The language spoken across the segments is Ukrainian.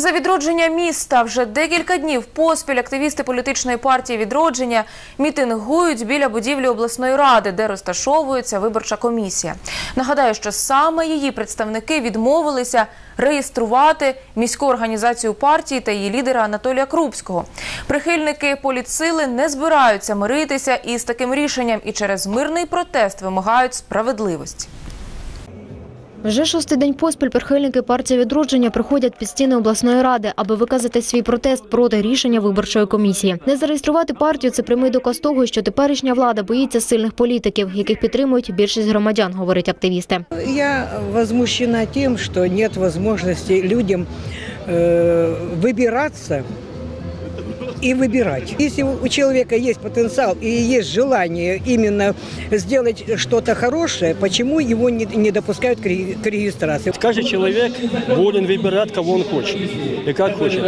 За відродження міста вже декілька днів поспіль активісти політичної партії відродження мітингують біля будівлі обласної ради, де розташовується виборча комісія. Нагадаю, що саме її представники відмовилися реєструвати міську організацію партії та її лідера Анатолія Крупського. Прихильники політсили не збираються миритися із таким рішенням і через мирний протест вимагають справедливості. Вже шостий день поспіль прихильники партії відродження приходять під стіни обласної ради, аби виказати свій протест проти рішення виборчої комісії. Не зареєструвати партію це прямий доказ того, що теперішня влада боїться сильних політиків, яких підтримують більшість громадян, говорять активісти. Я возмущена тем, что нет возможности людям э, выбираться и выбирать. Если у человека есть потенциал и есть желание именно сделать что-то хорошее, почему его не, не допускают к ре- к регистрации? Каждый человек волен выбирать, кого он хочет и как хочет.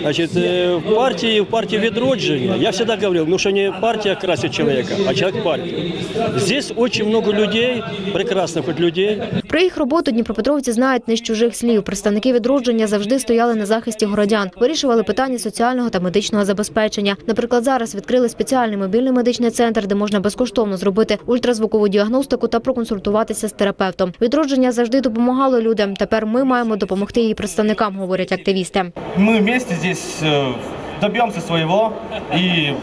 Значит, э, в партии, в партии Ведроджения, я всегда говорил, ну что не партия красит человека, а человек партию. Здесь очень много людей, прекрасных вот людей, Про їх роботу дніпропетровці знають не з чужих слів. Представники відродження завжди стояли на захисті городян, вирішували питання соціального та медичного забезпечення. Наприклад, зараз відкрили спеціальний мобільний медичний центр, де можна безкоштовно зробити ультразвукову діагностику та проконсультуватися з терапевтом. Відродження завжди допомагало людям. Тепер ми маємо допомогти її представникам, говорять активісти. мы вместе здесь э, добьемся своего и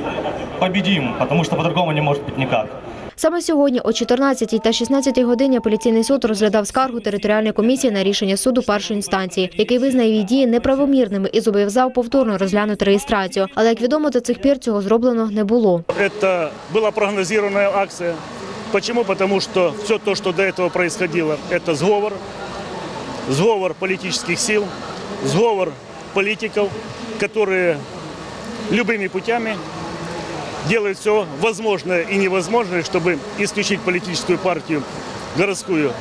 победим, потому что по-другому не может быть никак. Саме сьогодні о 14 та 16 годині апеляційний суд розглядав скаргу територіальної комісії на рішення суду першої інстанції, який визнав її дії неправомірними і зобов'язав повторно розглянути реєстрацію. Але як відомо, до цих пір цього зроблено не було. Это была прогнозированная акция. Почему? Потому что все то, что до этого происходило, это сговор, сговор политических сил, сговор политиков, которые любыми путями делают все возможное и невозможное, чтобы исключить политическую партию городскую.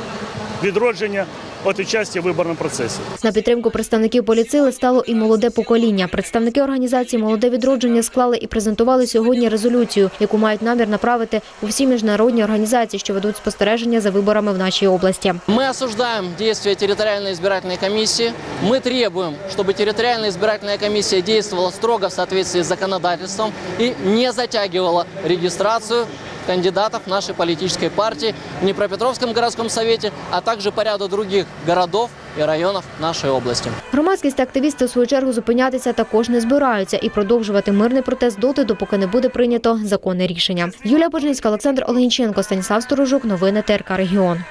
Відродження от участия в виборному процесі. На підтримку представників поліцили стало і молоде покоління. Представники організації Молоде відродження склали і презентували сьогодні резолюцію, яку мають намір направити у всі міжнародні організації, що ведуть спостереження за виборами в нашій області. Мы осуждаем действия территориальной избирательной комиссии. Мы требуем, чтобы территориальная избирательная комиссия действовала строго в соответствии с законодательством и не затягивала регистрацию кандидатов нашей политической партии в Днепропетровском городском совете, а также по ряду других городов і районів нашої області Громадськість та активісти у свою чергу зупинятися також не збираються і продовжувати мирний протест доти, допоки не буде прийнято законне рішення. Юлія Божницька, Олександр Оленіченко, Станіслав Сторожук. Новини ТРК Регіон.